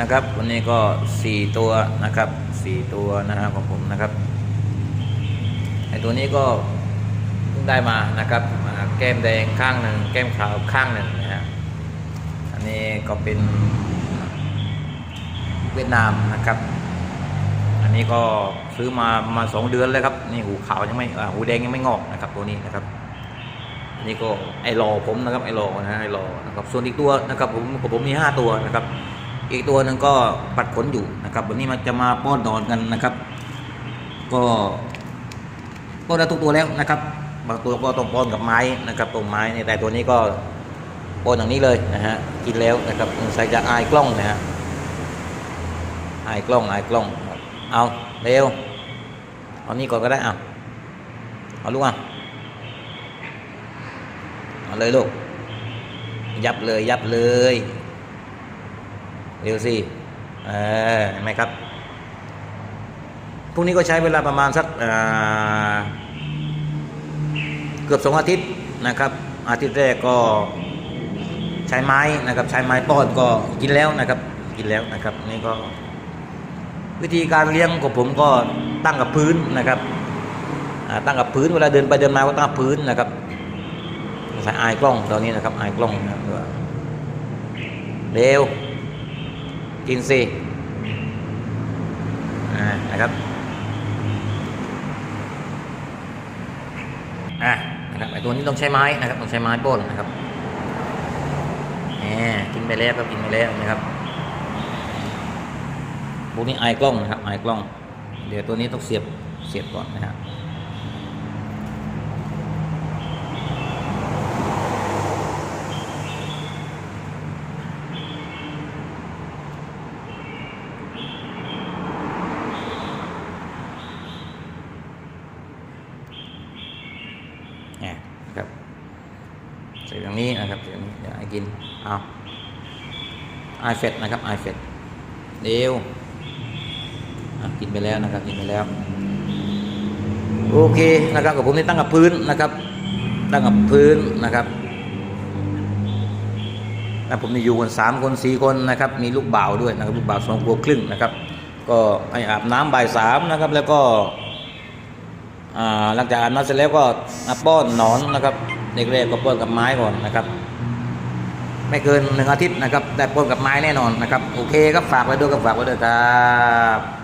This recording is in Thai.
นะครับวันนี้ก็สี่ตัวนะครับสี่ตัวนะฮะของผมนะครับไอตัวนี้ก็เพิ่งได้มานะครับอ่าแก้มแดงข้างหนึ่งแก้มขาวข้างหนึ่งนะฮะอันนี้ก็เป็นเวียดนามนะครับ อันนี้ก็ซื้อมามาสองเดือนเลยครับนี่หูขาวยังไม่หูแดงยังไม่งอกนะครับตัวนี้นะครับอันนี้ก็ไอรอผมนะครับไอรอนะฮะไอรอนะครับส่วนอีกตัวนะครับผมของผมมีห้าตัวนะครับ อีกตัวหนึ่งก็ปัดขนอยู่นะครับวันนี้มันจะมาป้อนนอนกันนะครับ ก็ป้อนได้ทุกตัวแล้วนะครับ บางตัวก็ต้องป้อนกับไม้นะครับตรงไม้เนี่ยแต่ตัวนี้ก็ป้อนอย่างนี้เลยนะฮะกินแล้วนะครับใส่จะอายกล้องนะฮะอายกล้องอายกล้องเอาเร็วเอานี่ก่อนก็ได้อะเอาลูกอะเอาเลยลูกยับเลยยับเลย เร็วสิเออเห็นไหมครับพรุ่งนี้ก็ใช้เวลาประมาณสักเกือบสองอาทิตย์นะครับ อาทิตย์แรกก็ใช้ไม้นะครับ ใช้ไม้ป้อนก็กินแล้วนะครับ กินแล้วนะครับนี่ก็ วิธีการเลี้ยงของผมก็ตั้งกับพื้นนะครับตั้งกับพื้นเวลาเดินไปเดินมาก็ตั้งกับพื้นนะครับใส่อายกล้องตอนนี้นะครับอายกล้องนะครับเร็ว กินสิอ่านะครับอะนะครับไอตัวนี้ต้องใช้ไม้นะครับต้องใช้ไม้ป้นนะครับแหมกินไปแล้วก็กินไปแล้วนะครับพวกนี้ไอกล้องนะครับไอกล้อง เดี๋ยวตัวนี้ต้องเสียบเสียบก่อนนะครับ นี่ยนะครับใส่อย่างนี้นะครับใส่อย่างนี้เดี๋ยวไอ้กินเอาไอเฟดนะครับไอเฟดเดี๋ยวกินไปแล้วนะครับกินไปแล้วโอเคนะครับกับผมนี่ตั้งกับพื้นนะครับ ตั้งกับพื้นนะครับแล้วผมนี่อยู่กันสามคนสี่คนนะครับ มีลูกบ่าวด้วยนะครับลูกบ่าวสองขวบครึ่งนะครับ ก็ให้อาบน้ำบ่ายสามนะครับ แล้วก็ หลังจากอาบน้ำเสร็จแล้วก็มาป้อนหนอนนะครับเด็กแรกก็ป้อนกับไม้ก่อนนะครับ ไม่เกินหนึ่งอาทิตย์นะครับ ได้ป้อนกับไม้แน่นอนนะครับ โอเคครับฝากไว้ด้วยครับฝากไว้ด้วยครับ